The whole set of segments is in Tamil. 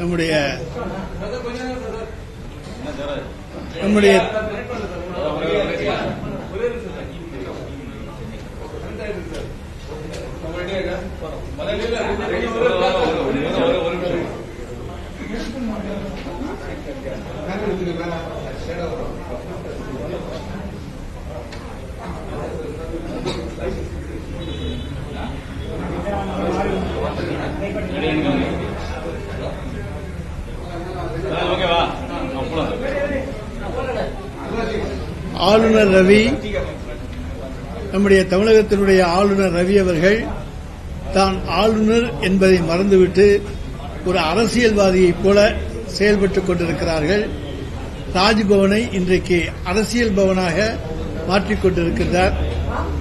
நம்முடைய நம்முடைய Thank you. ஆளுநர் ரவி நம்முடைய தமிழகத்தினுடைய ஆளுநர் ரவி அவர்கள் தான் ஆளுநர் என்பதை மறந்துவிட்டு ஒரு அரசியல்வாதியைப் போல செயல்பட்டுக் கொண்டிருக்கிறார்கள். ராஜ்பவனை இன்றைக்கு அரசியல் பவனாக மாற்றிக்கொண்டிருக்கிறார்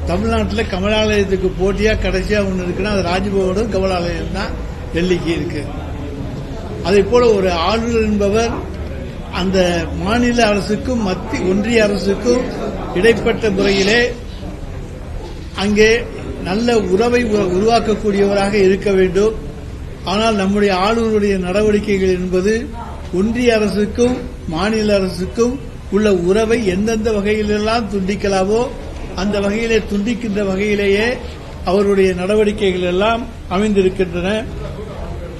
தமிழ்நாட்டில் கமலாலயத்துக்கு போட்டியா கடைசியா ஒன்று இருக்குன்னா அது ராஜ்பவனும் கமலாலயம் தான் டெல்லிக்கு இருக்கு. அதே போல ஒரு ஆளுநர் என்பவர் அந்த மாநில அரசுக்கும் மத்திய ஒன்றிய அரசுக்கும் இடைப்பட்ட முறையிலே அங்கே நல்ல உறவை உ- உருவாக்கக்கூடியவராக இருக்க வேண்டும். ஆனால் நம்முடைய ஆளுநருடைய நடவடிக்கைகள் என்பது ஒன்றிய அரசுக்கும் மாநில அரசுக்கும் உள்ள உறவை எந்தெந்த வகையிலெல்லாம் துண்டிக்கலாமோ அந்த வகையிலே துண்டிக்கின்ற வகையிலேயே அவருடைய நடவடிக்கைகள் எல்லாம் அமைந்திருக்கின்றன.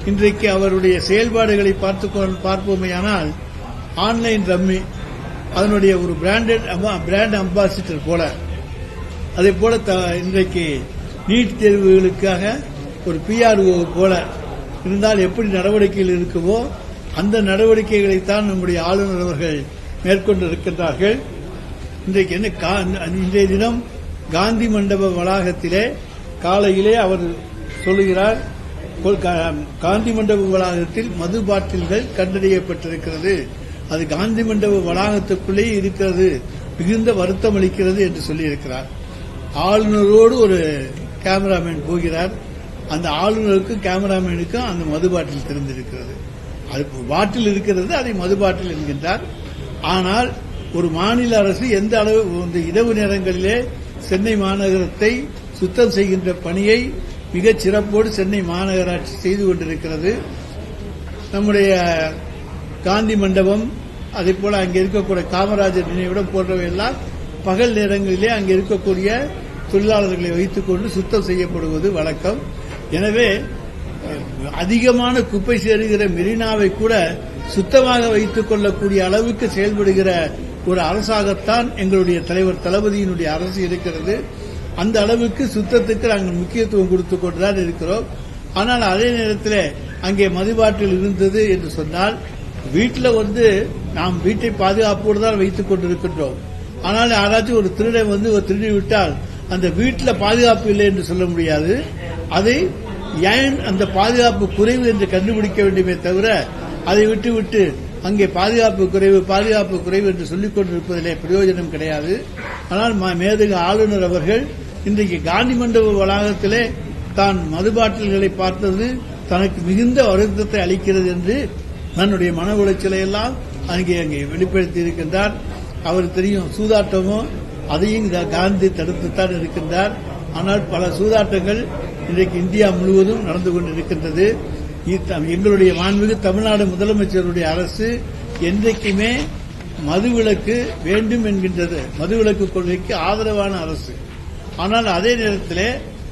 இன்றைக்கு அவருடைய செயல்பாடுகளை பார்த்து பார்ப்போமேயானால் ஆன்லைன் ரம்மி அதனுடைய ஒரு பிராண்டட் பிராண்ட் அம்பாசிடர் போல. அதே போல த- இன்றைக்கு நீட் தேர்வுகளுக்காக ஒரு பிஆர்ஓ போல இருந்தால் எப்படி நடவடிக்கைகள் இருக்குவோ அந்த நடவடிக்கைகளைத்தான் நம்முடைய ஆளுநர் அவர்கள் மேற்கொண்டிருக்கின்றார்கள். இன்றைக்கு என்ன கா- இன்றைய தினம் காந்தி மண்டப வளாகத்திலே காலையிலே அவர் சொல்லுகிறார் காந்தி மண்டப வளாகத்தில் மது பாட்டில்கள் கண்டறியப்பட்டிருக்கிறது. அது காந்தி மண்டப வளாகத்துக்குள்ளே இருக்கிறது மிகுந்த வருத்தம் அளிக்கிறது என்று சொல்லியிருக்கிறார். ஆளுநரோடு ஒரு கேமராமேன் போகிறார். அந்த ஆளுநருக்கும் கேமராமேனுக்கும் அந்த மது பாட்டில் திறந்திருக்கிறது அது பாட்டில் இருக்கிறது அதை மது பாட்டில் என்கின்றார். ஆனால் ஒரு மாநில அரசு எந்த அளவு இந்த இரவு நேரங்களிலே சென்னை மாநகரத்தை சுத்தம் செய்கின்ற பணியை மிகச் சிறப்போடு சென்னை மாநகராட்சி செய்து கொண்டிருக்கிறது. நம்முடைய காந்தி மண்டபம் அதே போல அங்கே இருக்கக்கூடிய காமராஜர் நினைவிடம் போன்றவை எல்லாம் பகல் நேரங்களிலே அங்கே இருக்கக்கூடிய தொழிலாளர்களை வைத்துக் கொண்டு சுத்தம் செய்யப்படுவது வழக்கம். எனவே அதிகமான குப்பை சேருகிற மெரினாவை கூட சுத்தமாக வைத்துக் கொள்ளக்கூடிய அளவுக்கு செயல்படுகிற ஒரு அரசாகத்தான் எங்களுடைய தலைவர் தளபதியினுடைய அரசு இருக்கிறது. அந்த அளவுக்கு சுத்தத்துக்கு நாங்கள் முக்கியத்துவம் கொடுத்து கொண்டுதான் இருக்கிறோம். ஆனால் அதே நேரத்தில் அங்கே மதுபாட்டில் இருந்தது என்று சொன்னால் வீட்டில் வந்து நாம் வீட்டை பாதுகாப்போடு தான் வைத்துக் கொண்டிருக்கின்றோம். ஆனால் யாராச்சும் ஒரு திருடை வந்து திருடி விட்டால் அந்த வீட்டில் பாதுகாப்பு இல்லை என்று சொல்ல முடியாது. அதை ஏன் அந்த பாதுகாப்பு குறைவு என்று கண்டுபிடிக்க வேண்டுமே தவிர அதை விட்டுவிட்டு அங்கே பாதுகாப்பு குறைவு பாதுகாப்பு குறைவு என்று சொல்லிக் கொண்டிருப்பதிலே பிரயோஜனம் கிடையாது. ஆனால் ம- மேதகு ஆளுநர் அவர்கள் இன்றைக்கு காந்தி மண்டப வளாகத்திலே தான் மதுபாட்டில்களை பார்த்தது தனக்கு மிகுந்த வருத்தத்தை அளிக்கிறது என்று தன்னுடைய மன உளைச்சலை எல்லாம் அங்கே அங்கே வெளிப்படுத்தி இருக்கின்றார். அவர் தெரியும் சூதாட்டமும் அதையும் காந்தி தடுத்துத்தான் இருக்கின்றார். ஆனால் பல சூதாட்டங்கள் இன்றைக்கு இந்தியா முழுவதும் நடந்து கொண்டிருக்கின்றது. எங்களுடைய மாண்புமிகு தமிழ்நாடு முதலமைச்சருடைய அரசு என்றைக்குமே மதுவிலக்கு வேண்டும் என்கின்றது. மதுவிலக்கு கொள்கைக்கு ஆதரவான அரசு. ஆனால் அதே நேரத்தில்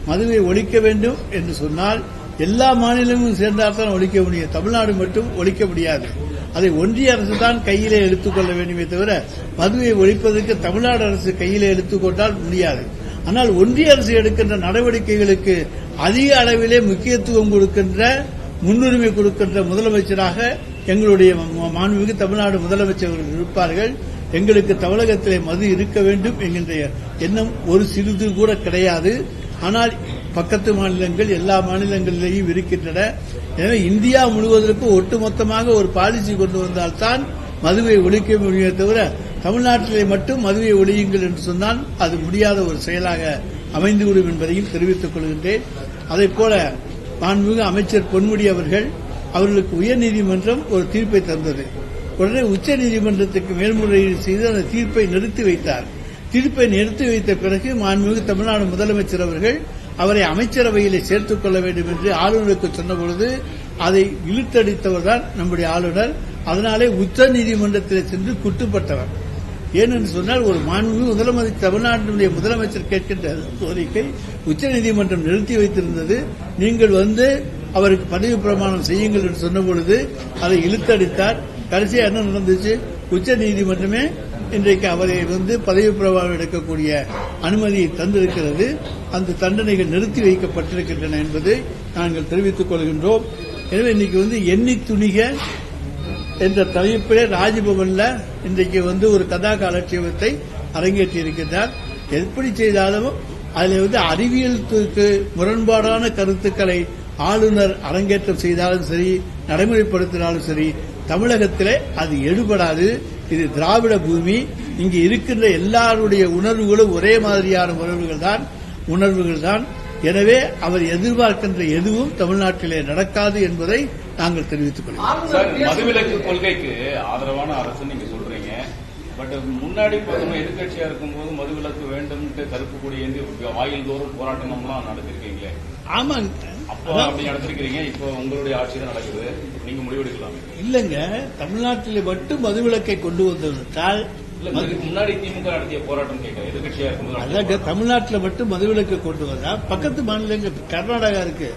மதுவை ஒழிக்க வேண்டும் என்று சொன்னால் எல்லா மாநிலங்களும் சேர்ந்தால்தான் ஒழிக்க முடியும். தமிழ்நாடு மட்டும் ஒழிக்க முடியாது. அதை ஒன்றிய அரசு தான் கையிலே எடுத்துக்கொள்ள வேண்டுமே தவிர மதுவை ஒழிப்பதற்கு தமிழ்நாடு அரசு கையிலே எடுத்துக்கொண்டால் முடியாது. ஆனால் ஒன்றிய அரசு எடுக்கின்ற நடவடிக்கைகளுக்கு அதிக அளவிலே முக்கியத்துவம் கொடுக்கின்ற முன்னுரிமை கொடுக்கின்ற முதலமைச்சராக எங்களுடைய மாண்புமிகு தமிழ்நாடு முதலமைச்சர்கள் இருப்பார்கள். எங்களுக்கு தமிழகத்திலே மது இருக்க வேண்டும் என்கின்ற எண்ணம் ஒரு சிறிது கூட கிடையாது. ஆனால் பக்கத்து மாநிலங்கள் எல்லா மாநிலங்களிலேயும் இருக்கின்றன. எனவே இந்தியா முழுவதற்கும் ஒட்டுமொத்தமாக ஒரு பாலிசி கொண்டு வந்தால்தான் மதுவை ஒழிக்க முடியுமே தவிர தமிழ்நாட்டிலே மட்டும் மதுவை ஒழியுங்கள் என்று சொன்னால் அது முடியாத ஒரு செயலாக அமைந்துவிடும் என்பதையும் தெரிவித்துக் கொள்கின்றேன். அதைப் போல மாண்புமிகு அமைச்சர் பொன்முடி அவர்கள் அவர்களுக்கு உயர்நீதிமன்றம் ஒரு தீர்ப்பை தந்தது. உடனே உச்ச நீதிமன்றத்துக்கு மேல்முறையீடு செய்து அந்த தீர்ப்பை நிறுத்தி வைத்தார். தீர்ப்பை நிறுத்தி வைத்த பிறகு மாண்புமிகு தமிழ்நாடு முதலமைச்சர் அவர்கள் அவரை அமைச்சரவையிலே சேர்த்துக் கொள்ள வேண்டும் என்று ஆளுநருக்கு சொன்னபொழுது அதை இழுத்தடித்தவர் தான் நம்முடைய ஆளுநர். அதனாலே உச்ச நீதிமன்றத்தில் சென்று குட்டுப்பட்டவர். ஏனென்று சொன்னால் ஒரு மாண்பு முதலமைச்சர் தமிழ்நாட்டினுடைய முதலமைச்சர் கேட்கின்ற கோரிக்கை உச்சநீதிமன்றம் நிறுத்தி வைத்திருந்தது. நீங்கள் வந்து அவருக்கு பதவி பிரமாணம் செய்யுங்கள் என்று சொன்னபொழுது அதை இழுத்தடித்தார். கடைசியாக என்ன நடந்துச்சு? உச்ச நீதிமன்றமே இன்றைக்கு அவரை வந்து பதவி பிரபாவம் எடுக்கக்கூடிய அனுமதியை தந்திருக்கிறது. அந்த தண்டனைகள் நிறுத்தி வைக்கப்பட்டிருக்கின்றன என்பதை நாங்கள் தெரிவித்துக் கொள்கின்றோம். எனவே இன்னைக்கு வந்து எண்ணி துணிக என்ற தலைப்பிலே ராஜ்பவன்ல இன்றைக்கு வந்து ஒரு கதா காலட்சேபத்தை அரங்கேற்றி இருக்கின்றார் எப்படி செய்தாலும் அதில் வந்து அறிவியலுக்கு முரண்பாடான கருத்துக்களை ஆளுநர் அரங்கேற்றம் செய்தாலும் சரி நடைமுறைப்படுத்தினாலும் சரி தமிழகத்திலே அது எடுபடாது. இது திராவிட பூமி இங்கு இருக்கின்ற எல்லாருடைய உணர்வுகளும் ஒரே மாதிரியான உணர்வுகள் தான் உணர்வுகள் தான் எனவே அவர் எதிர்பார்க்கின்ற எதுவும் தமிழ்நாட்டிலே நடக்காது என்பதை நாங்கள் தெரிவித்துக் கொள்கிறோம். மதுவிலக்கு கொள்கைக்கு ஆதரவான அரசு நீங்க சொல்றீங்க. பட் முன்னாடி எதிர்கட்சியா இருக்கும்போது மதுவிலக்கு வேண்டும்ட்டு கருப்பு கொடி ஏந்தி வாயில் தோறும் போராட்டம்லாம் நடத்திருக்கீங்களே. ஆமாங்க அப்போ அப்படி நடத்திருக்கிறீங்க இப்போ உங்களுடைய ஆட்சி தான் நடக்குது. நீங்க முடிவெடுக்கலாம். இல்லைங்க. தமிழ்நாட்டிலே மட்டும் மதுவிலக்கை கொண்டு வந்திருந்தால் இல்ல இதுக்கு முன்னாடி திமுக நடத்திய போராட்டம் கேட்க எதிர்கட்சியா அதாங்க தமிழ்நாட்டில் மட்டும் மதுவிலக்கு கொண்டு வந்தா பக்கத்து மாநிலங்கள் கர்நாடகா இருக்கு.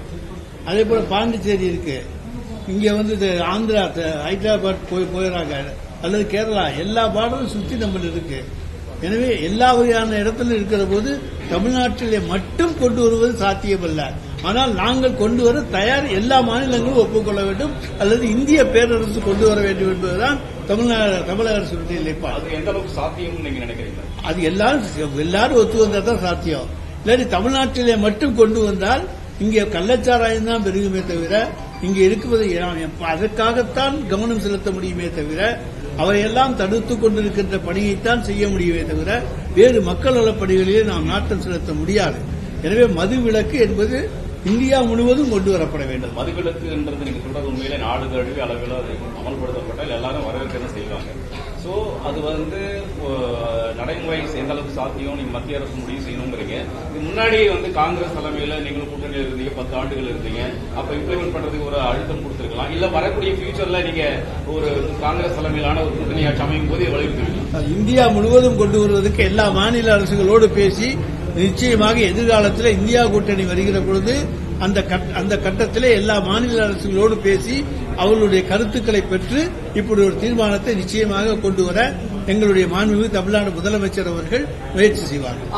அதே போல பாண்டிச்சேரி இருக்கு. இங்க வந்து ஆந்திரா ஹைதராபாத் போய் போயிடறாங்க அல்லது கேரளா எல்லா பாடலும் சுத்தி நம்ம இருக்கு. எனவே எல்லா வகையான இடத்துல இருக்கிற போது தமிழ்நாட்டிலே மட்டும் கொண்டு வருவது சாத்தியமல்ல. ஆனால் நாங்கள் கொண்டு வர தயார் எல்லா மாநிலங்களும் ஒப்புக்கொள்ள வேண்டும். அல்லது இந்திய பேரரசு கொண்டு வர வேண்டும் என்பதுதான் தமிழ்நாடு தமிழக அரசுடைய நிலைப்பாடு. எந்த அளவுக்கு நீங்க நினைக்கிறீங்க? அது எல்லாரும் எல்லாரும் ஒத்து வந்தா தான் சாத்தியம். இல்லாட்டி தமிழ்நாட்டிலே மட்டும் கொண்டு வந்தால் இங்கே கள்ளச்சாராயம் தான் பெருகுமே தவிர இங்கே இருக்குவது அதற்காகத்தான் கவனம் செலுத்த முடியுமே தவிர அவையெல்லாம் தடுத்துக் கொண்டிருக்கின்ற பணியைத்தான் செய்ய முடியுமே தவிர வேறு மக்கள் நலப் பணிகளிலே நாம் நாட்டம் செலுத்த முடியாது. எனவே மது விலக்கு என்பது இந்தியா முழுவதும் கொண்டு வரப்பட வேண்டும். மதுவிலக்குன்றது நீங்க சொல்றது உண்மையிலே நாடு தழுவி அளவில் அது அமல்படுத்தப்பட்டால் எல்லாரும் வரவேற்க செய்வாங்க. சோ அது வந்து நடைமுறை எந்த அளவுக்கு சாத்தியம் நீங்க மத்திய அரசு முடிவு செய்யணுங்கிறீங்க. இது முன்னாடி வந்து காங்கிரஸ் தலைமையில நீங்களும் கூட்டணியில் இருந்தீங்க பத்து ஆண்டுகள் இருந்தீங்க. அப்ப இம்ப்ளிமெண்ட் பண்றதுக்கு ஒரு அழுத்தம் கொடுத்திருக்கலாம். இல்ல வரக்கூடிய ஃபியூச்சர்ல நீங்க ஒரு காங்கிரஸ் தலைமையிலான ஒரு கூட்டணி ஆட்சி அமையும் போது வலியுறுத்துவீங்க. இந்தியா முழுவதும் கொண்டு வருவதற்கு எல்லா மாநில அரசுகளோடு பேசி நிச்சயமாக எதிர்காலத்தில் இந்தியா கூட்டணி வருகிற பொழுது அந்த அந்த கட்டத்திலே எல்லா மாநில அரசுகளோடு பேசி அவர்களுடைய கருத்துக்களை பெற்று இப்படி ஒரு தீர்மானத்தை நிச்சயமாக கொண்டு வர எங்களுடைய மாண்புமிகு தமிழ்நாடு முதலமைச்சர் அவர்கள் முயற்சி செய்வார்கள்.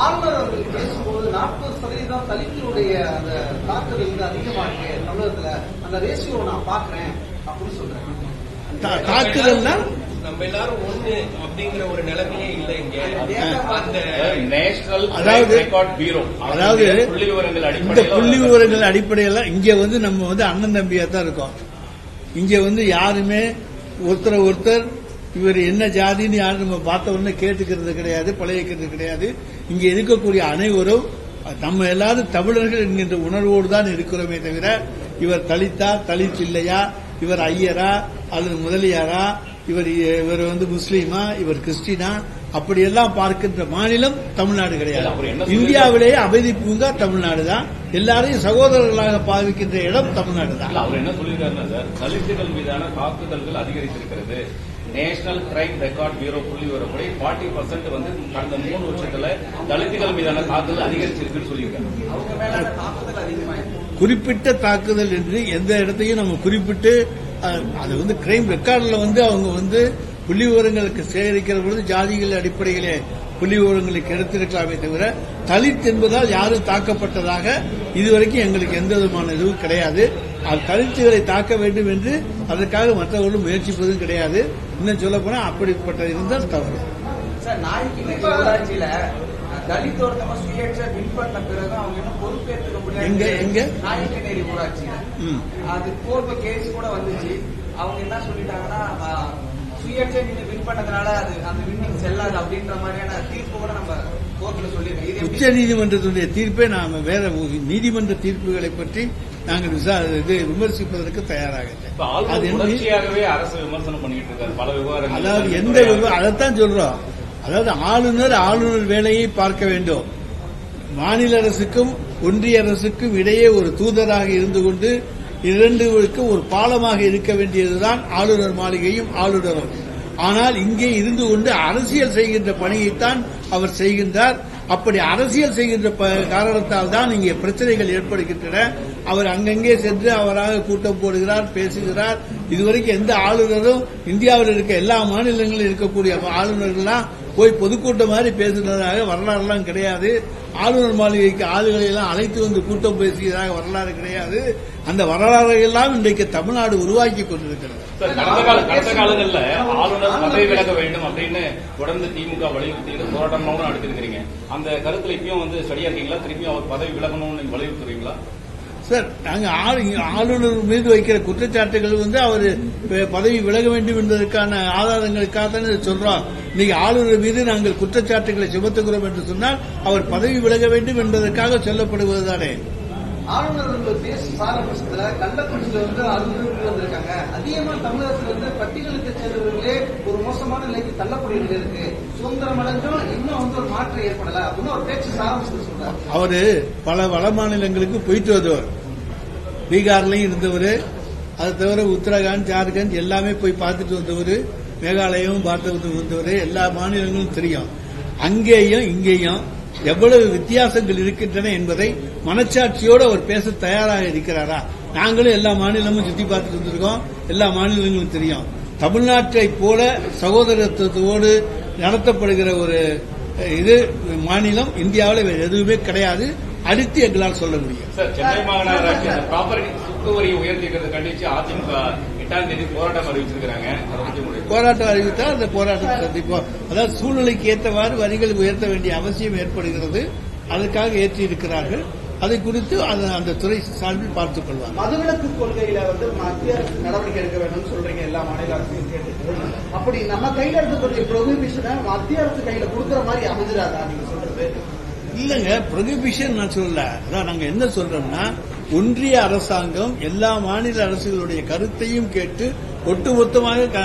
தாக்குதல்னா நம்ம எல்லாரும் ஒண்ணு அப்படிங்கிற ஒரு நிலைமையே இல்ல இங்க. அந்த நேஷனல் அதாவது- ரெக்கார்ட் பியூரோ அதாவது புள்ளி விவரங்கள் இந்த அடிப்படையில் புள்ளி விவரங்கள் அடிப்படையில் இங்க வந்து நம்ம வந்து அண்ணன் தம்பியா தான் இருக்கோம். இங்க வந்து யாருமே ஒருத்தர் ஒருத்தர் இவர் என்ன ஜாதின்னு யாரும் நம்ம பார்த்த உடனே கேட்டுக்கிறது கிடையாது பழகிக்கிறது கிடையாது. இங்க இருக்கக்கூடிய அனைவரும் நம்ம எல்லாரும் தமிழர்கள் என்கின்ற உணர்வோடு தான் இருக்கிறோமே தவிர இவர் தலித்தா தலித் இல்லையா இவர் ஐயரா அல்லது முதலியாரா இவர் இவர் வந்து முஸ்லீமா இவர் கிறிஸ்டினா அப்படியெல்லாம் பார்க்கின்ற மாநிலம் தமிழ்நாடு கிடையாது? இந்தியாவிலேயே அமைதி பூங்கா தமிழ்நாடு தான். எல்லாரையும் சகோதரர்களாக பாவிக்கின்ற இடம் தமிழ்நாடு தான். அவர் என்ன சொல்லியிருக்காருன்னா சார் தலித்துகள் மீதான தாக்குதல்கள் அதிகரித்திருக்கிறது. நேஷனல் கிரைம் ரெக்கார்ட் பியூரோ புள்ளி விவரப்படி ஃபார்ட்டி பர்சன்ட் வந்து கடந்த மூணு வருஷத்துல தலித்துகள் மீதான தாக்குதல் அதிகரிச்சிருக்குன்னு அதிகமாயிருக்கு. குறிப்பிட்ட தாக்குதல் என்று எந்த இடத்தையும் நம்ம குறிப்பிட்டு அது வந்து கிரைம் ரெக்கார்டில் வந்து அவங்க வந்து புள்ளி விவரங்களுக்கு சேகரிக்கிற பொழுது ஜாதிகள் அடிப்படையிலே புள்ளி விவரங்களுக்கு எடுத்திருக்கலாமே தவிர தலித் என்பதால் யாரும் தாக்கப்பட்டதாக இதுவரைக்கும் எங்களுக்கு எந்த விதமான இதுவும் கிடையாது அது தலித்துகளை தாக்க வேண்டும் என்று அதற்காக மற்றவர்களும் முயற்சிப்பதும் கிடையாது இன்னும் சொல்ல போனா அப்படிப்பட்ட இருந்தால் தவறு எங்க, எங்க? நாயக்கநேரி ஊராட்சியில. அது கோர்ட்டு கேஸ் கூட வந்துச்சு. அவங்க என்ன சொல்லிட்டாங்கன்னா சுயேட்சை நீங்க வின் பண்ணதுனால அது அந்த வின்னிங் செல்லாது அப்படின்ற மாதிரியான தீர்ப்பு கூட நம்ம கோர்ட்ல சொல்லியிருக்கோம் உச்ச நீதிமன்றத்துடைய தீர்ப்பை நாம வேற நீதிமன்ற தீர்ப்புகளை பற்றி நாங்கள் இது விமர்சிப்பதற்கு தயாராக அது தொடர்ச்சியாகவே அரசு விமர்சனம் பண்ணிட்டு இருக்காரு. பல விவகாரங்கள் அதாவது எந்த அதைத்தான் சொல்றோம். அதாவது ஆளுநர் ஆளுநர் வேலையை பார்க்க வேண்டும். மாநில அரசுக்கும் ஒன்றிய அரசுக்கும் இடையே ஒரு தூதராக இருந்து கொண்டு இரண்டுக்கு ஒரு பாலமாக இருக்க வேண்டியதுதான் ஆளுநர் மாளிகையும் ஆளுநரும். ஆனால் இங்கே இருந்து கொண்டு அரசியல் செய்கின்ற பணியைத்தான் அவர் செய்கின்றார். அப்படி அரசியல் செய்கின்ற ப- காரணத்தால் தான் இங்கே பிரச்சனைகள் ஏற்படுகின்றன. அவர் அங்கங்கே சென்று அவராக கூட்டம் போடுகிறார் பேசுகிறார். இதுவரைக்கும் எந்த ஆளுநரும் இந்தியாவில் இருக்க எல்லா மாநிலங்களிலும் இருக்கக்கூடிய ஆளுநர்கள்லாம் போய் பொதுக்கூட்டம் மாதிரி பேசுனதாக வரலாறுலாம் கிடையாது. ஆளுநர் மாளிகைக்கு ஆளுகளை எல்லாம் அழைத்து வந்து கூட்டம் பேசியதாக வரலாறு கிடையாது. அந்த வரலாறு எல்லாம் இன்றைக்கு தமிழ்நாடு உருவாக்கி கொண்டிருக்கிறது. கடந்த காலங்கள்ல ஆளுநர் பதவி விலக வேண்டும் அப்படின்னு தொடர்ந்து திமுக வலியுறுத்தி போராட்டம்லாம் நடத்திருக்கிறீங்க. அந்த கருத்துல இப்பயும் வந்து சரியா இருக்கீங்களா? திருப்பியும் அவர் பதவி விலகணும்னு வலியுறுத்துறீங்களா? சார் நாங்க ஆளு- ஆளுநர் மீது வைக்கிற குற்றச்சாட்டுகள் வந்து அவர் பதவி விலக வேண்டும் என்பதற்கான ஆதாரங்களுக்காக தானே சொல்றோம் இன்னைக்கு ஆளுநர் மீது நாங்கள் குற்றச்சாட்டுகளை சுமத்துகிறோம் என்று சொன்னால் அவர் பதவி விலக வேண்டும் என்பதற்காக சொல்லப்படுவதுதானே ஆளுநர்கள் பேச சாரபட்சத்துல கள்ளக்குறிச்சியில வந்து அறுநூறு வந்திருக்காங்க. அதிகமா தமிழகத்துல வந்து பட்டியலுக்கு சேர்ந்தவர்களே மோசமான நிலைக்கு தள்ளக்கூடிய நிலை இருக்கு. சுதந்திரம் அடைஞ்சும் இன்னும் வந்து ஒரு மாற்றம் ஏற்படல அப்படின்னு ஒரு பேச்சு சாரபட்சத்தில் சொல்றாரு. அவரு பல வட மாநிலங்களுக்கு போயிட்டு வந்தவர் பீகார்லயும் இருந்தவர் அது தவிர உத்தரகாண்ட் ஜார்க்கண்ட் எல்லாமே போய் பார்த்துட்டு வந்தவர் மேகாலயம் பார்த்து வந்தவர் எல்லா மாநிலங்களும் தெரியும். அங்கேயும் இங்கேயும் எவ்வளவு வித்தியாசங்கள் இருக்கின்றன என்பதை மனச்சாட்சியோடு அவர் பேச தயாராக இருக்கிறாரா? நாங்களும் எல்லா மாநிலமும் சுற்றி பார்த்துட்டு வந்திருக்கோம் எல்லா மாநிலங்களும் தெரியும். தமிழ்நாட்டை போல சகோதரத்துவத்தோடு நடத்தப்படுகிற ஒரு இது மாநிலம் இந்தியாவில் எதுவுமே கிடையாது. அடித்து எங்களால் சொல்ல முடியும். சென்னை மாநகராட்சி ப்ராப்பர்ட்டி சுக்கு வரியை உயர்த்திக்கிறத கண்டிச்சு அதிமுக எட்டாம் தேதி போராட்டம் அறிவிச்சிருக்கிறாங்க. போராட்டம் அறிவித்தால் அந்த போராட்டத்தை சந்திப்போம். அதாவது சூழ்நிலைக்கு ஏற்றவாறு வரிகள் உயர்த்த வேண்டிய அவசியம் ஏற்படுகிறது. அதுக்காக ஏற்றி இருக்கிறார்கள் அதை குறித்து அது- அந்த துறை சார்பில் பார்த்துக் கொள்வாங்க மதுவிலக்கு கொள்கையில வந்து மத்திய அரசு நடவடிக்கை எடுக்க வேண்டும்னு சொல்றீங்க எல்லா மாநில அரசையும் கேட்டு அப்படி நம்ம கையில இருக்கக்கூடிய ப்ரொஹிபிஷனை மத்திய அரசு கையில கொடுக்கற மாதிரி அமைஞ்சிடாதா நீங்க சொல்றது? இல்லங்க ப்ரொஹிபிஷன் நான் சொல்லல. அதான் நாங்க என்ன சொல்றோம்னா ஒன்றிய அரசாங்கம் எல்லா மாநில அரசுகளுடைய கருத்தையும் கேட்டு ஒட்டுமொத்தமாக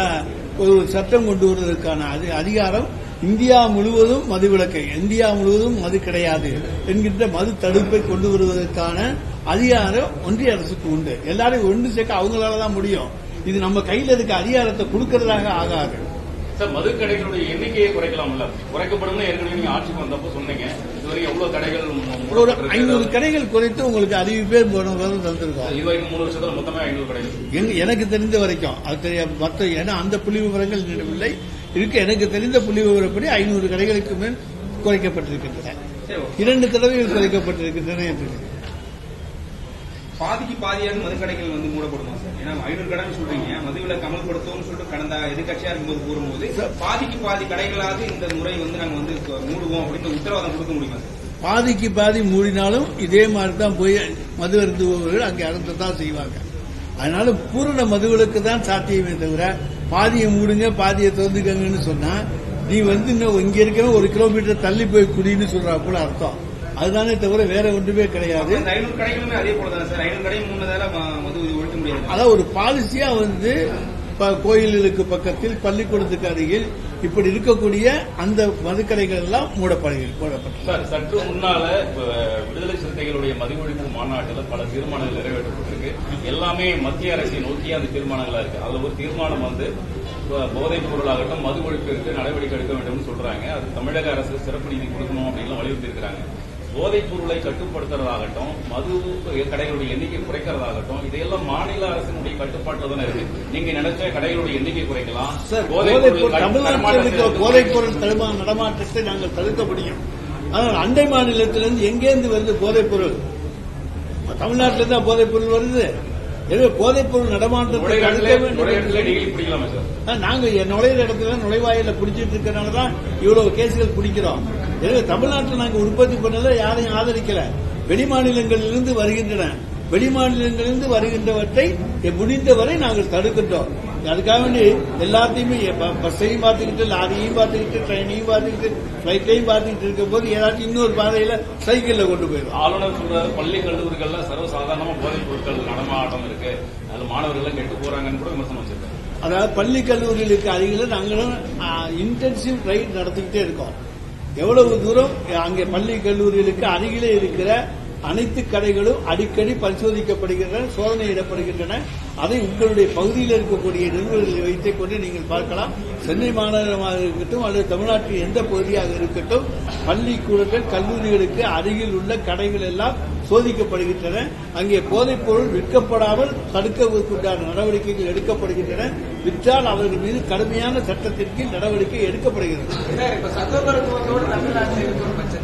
ஒரு சட்டம் கொண்டு வருவதற்கான அதி- அதிகாரம் இந்தியா முழுவதும் மதுவிலக்கு இந்தியா முழுவதும் மது கிடையாது என்கின்ற மது தடுப்பை கொண்டு வருவதற்கான அதிகாரம் ஒன்றிய அரசுக்கு உண்டு. எல்லாரையும் ஒன்று சேர்க்க அவங்களால தான் முடியும். இது நம்ம கையில இருக்க அதிகாரத்தை கொடுக்கறதாக ஆகாது. சார் மது கடைகளுடைய எண்ணிக்கையை குறைக்கலாம்ல? குறைக்கப்படும் ஏற்கனவே நீங்க ஆட்சிக்கு வந்தப்போ சொன்னீங்க. இதுவரை எவ்வளவு கடைகள் ஒரு? ஐநூறு கடைகள் குறித்து உங்களுக்கு போன வாரம் தந்திருக்கோம். இதுவரைக்கும் மூணு வருஷத்துல மொத்தமா ஐநூறு கடைகள். எனக்கு தெரிந்த வரைக்கும். அது தெரியாது மற்ற ஏன்னா அந்த புள்ளி விவரங்கள் என்னிடமில்லை இருக்கு. எனக்கு தெரிந்த புள்ளி விவரப்படி ஐநூறு கடைகளுக்கு மேல் குறைக்கப்பட்டிருக்கின்றன. இரண்டு தடவைகள் குறைக்கப்பட்டிருக்கின்றன என்று பாதிக்கு பாதியாக மதுக்கடைகள் வந்து மூடப்படுமா சார்? ஏன்னா ஐநூறு கடைன்னு சொல்றீங்க. மதுவிலக்கு அமல்படுத்தும்னு சொல்லிட்டு கடந்த எதிர்கட்சியா இருக்கும்போது கூறும்போது பாதிக்கு பாதி கடைகளாவது இந்த முறை வந்து நாங்க வந்து மூடுவோம் அப்படின்னு உத்தரவாதம் கொடுக்க முடியுமா சார்? பாதிக்கு பாதி மூடினாலும் இதே மாதிரி தான் போய் மது அருந்துபவர்கள் அங்கே அருந்த தான் செய்வாங்க. அதனால பூரண மதுவிலக்கு தான் சாத்தியமே தவிர பாதியை மூடுங்க பாதியை திறந்துக்கங்கன்னு சொன்னா நீ வந்து இன்னும் இங்க இருக்கிற ஒரு கிலோமீட்டர் தள்ளி போய் குடின்னு சொல்றா கூட அர்த்தம். அதுதானே தவிர வேற ஒன்றுமே கிடையாது. அதான் ஒரு பாலிசியா வந்து கோயில்களுக்கு பக்கத்தில் பள்ளிக்கூடத்துக்கு அருகில் இப்படி இருக்கக்கூடிய அந்த மதுக்கடைகள் எல்லாம் மூடப்படுகிறது போடப்பட்டது சார் சற்று முன்னால விடுதலை சிறுத்தைகளுடைய மதிப்பொழிப்பு மாநாட்டில் பல தீர்மானங்கள் நிறைவேற்றப்பட்டிருக்கு. எல்லாமே மத்திய அரசை நோக்கி அந்த தீர்மானங்களா இருக்கு. அதுல ஒரு தீர்மானம் வந்து போதைப் பொருளாகட்டும் மது ஒழிப்பிற்கு நடவடிக்கை எடுக்க வேண்டும்னு சொல்றாங்க. அது தமிழக அரசு சிறப்பு நிதி கொடுக்கணும் அப்படின்னு வலியுறுத்தி இருக்கிறாங்க போதைப் பொருளை கட்டுப்படுத்துறதாகட்டும் மது கடைகளுடைய எண்ணிக்கை குறைக்கிறதாகட்டும் இதையெல்லாம் மாநில அரசினுடைய கட்டுப்பாட்டில் தானே இருக்கு. நீங்க நினைச்ச கடைகளுடைய எண்ணிக்கை குறைக்கலாம். போதைப் பொருள் தடுமா நடமாட்டத்தை நாங்கள் தடுக்க முடியும். ஆனால் அண்டை மாநிலத்திலிருந்து எங்கேருந்து வருது போதைப் பொருள்? தமிழ்நாட்டில தான் போதைப் பொருள் வருது. எனவே போதைப் பொருள் நடமாட்டத்தை தடுக்க வேண்டும் நுழைய என்று இடத்துல சொல்லி- டெய்லி பிடிக்கலாமா சார்? ஆ, நாங்க நுழையிற இடத்துல நுழைவாயில பிடிச்சிட்டு இருக்கறனால தான் இவ்வளவு கேசுகள் பிடிக்கிறோம். எனவே தமிழ்நாட்டில் நாங்க உற்பத்தி பண்ணதை யாரையும் ஆதரிக்கல. வெளிமாநிலங்களிலிருந்து வருகின்றன. வெளிமாநிலங்களிலிருந்து வருகின்றவற்றை முடிந்தவரை நாங்கள் தடுக்கின்றோம். அதுக்காக வேண்டி எல்லாத்தையுமே பஸ்ஸையும் பார்த்துக்கிட்டு லாரியையும் பார்த்துக்கிட்டு ட்ரெயினையும் பார்த்துக்கிட்டு பிளைட்டையும் பார்த்துக்கிட்டு இருக்கும் போது ஏதாச்சும் இன்னொரு பாதையில சைக்கிள்ல கொண்டு போயிடும் ஆளுநர் சொல்றாரு பள்ளி கல்லூரிகள்ல சர்வசாதாரணமா போதைப் பொருட்கள் நடமாட்டம் இருக்கு. அதுல மாணவர்கள் கெட்டு போறாங்கன்னு கூட விமர்சனம் வச்சிருக்காங்க அதாவது பள்ளி கல்லூரிகளுக்கு அருகில் நாங்களும் இன்டென்சிவ் ரைட் நடத்திக்கிட்டே இருக்கோம். எவ்வளவு தூரம் அங்கே பள்ளி கல்லூரிகளுக்கு அருகிலே இருக்கிற அனைத்து கடைகளும் அடிக்கடி பரிசோதிக்கப்படுகின்றன சோதனையிடப்படுகின்றன. அதை உங்களுடைய பகுதியில் இருக்கக்கூடிய நிறுவனங்களை வைத்துக் கொண்டு நீங்கள் பார்க்கலாம். சென்னை மாநகரமாக இருக்கட்டும் அல்லது தமிழ்நாட்டில் எந்த பகுதியாக இருக்கட்டும் பள்ளிக்கூடங்கள் கல்லூரிகளுக்கு அருகில் உள்ள கடைகள் எல்லாம் சோதிக்கப்படுகின்றன. அங்கே போதைப் பொருள் விற்கப்படாமல் தடுக்கவுண்டான நடவடிக்கைகள் எடுக்கப்படுகின்றன. விற்றால் அவர்கள் மீது கடுமையான சட்டத்திற்கு நடவடிக்கை எடுக்கப்படுகிறது.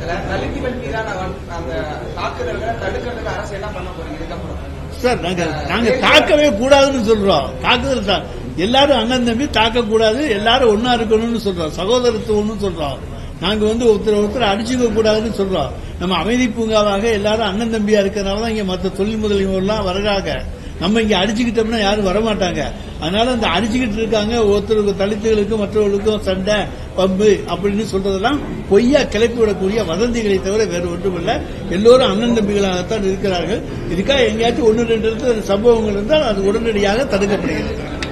சார், இப்ப சகோதரத்துவத்தோடு தமிழ்நாட்டில் இருக்கிற பட்சத்துல தலித்துகள் மீதான வன்- அந்த தாக்குதல்களை தடுக்கிறதுக்கு அரசு என்ன பண்ண போறீங்க? இதுக்கப்புறம் சார் நாங்க நாங்க தாக்கவே கூடாதுன்னு சொல்றோம். தாக்குதல் தான் எல்லாரும் அண்ணன் தம்பி தாக்க கூடாது எல்லாரும் ஒன்னா இருக்கணும்னு சொல்றோம். சகோதரத்துவம்னு சொல்றோம். நாங்க வந்து ஒருத்தர் ஒருத்தர் அடிச்சுக்க கூடாதுன்னு சொல்றோம். நம்ம அமைதி பூங்காவாக எல்லாரும் அண்ணன் தம்பியா இருக்கிறனால தான் இங்க மற்ற தொழில் முதலீடுலாம் வர்றாங்க. நம்ம இங்க அடிச்சுக்கிட்டோம்னா யாரும் வரமாட்டாங்க. அதனால அந்த அடிச்சுக்கிட்டு இருக்காங்க ஒருத்தருக்கு தலித்துகளுக்கும் மற்றவர்களுக்கும் சண்டை பம்பு அப்படின்னு சொல்றதெல்லாம் பொய்யா கிளப்பி விடக்கூடிய வதந்திகளை தவிர வேறு ஒன்றுமில்ல. எல்லோரும் அண்ணன் தம்பிகளாகத்தான் இருக்கிறார்கள். இதுக்காக எங்கேயாச்சும் ஒன்று ரெண்டு சம்பவங்கள் இருந்தால் அது உடனடியாக தடுக்கப்படுகிறது.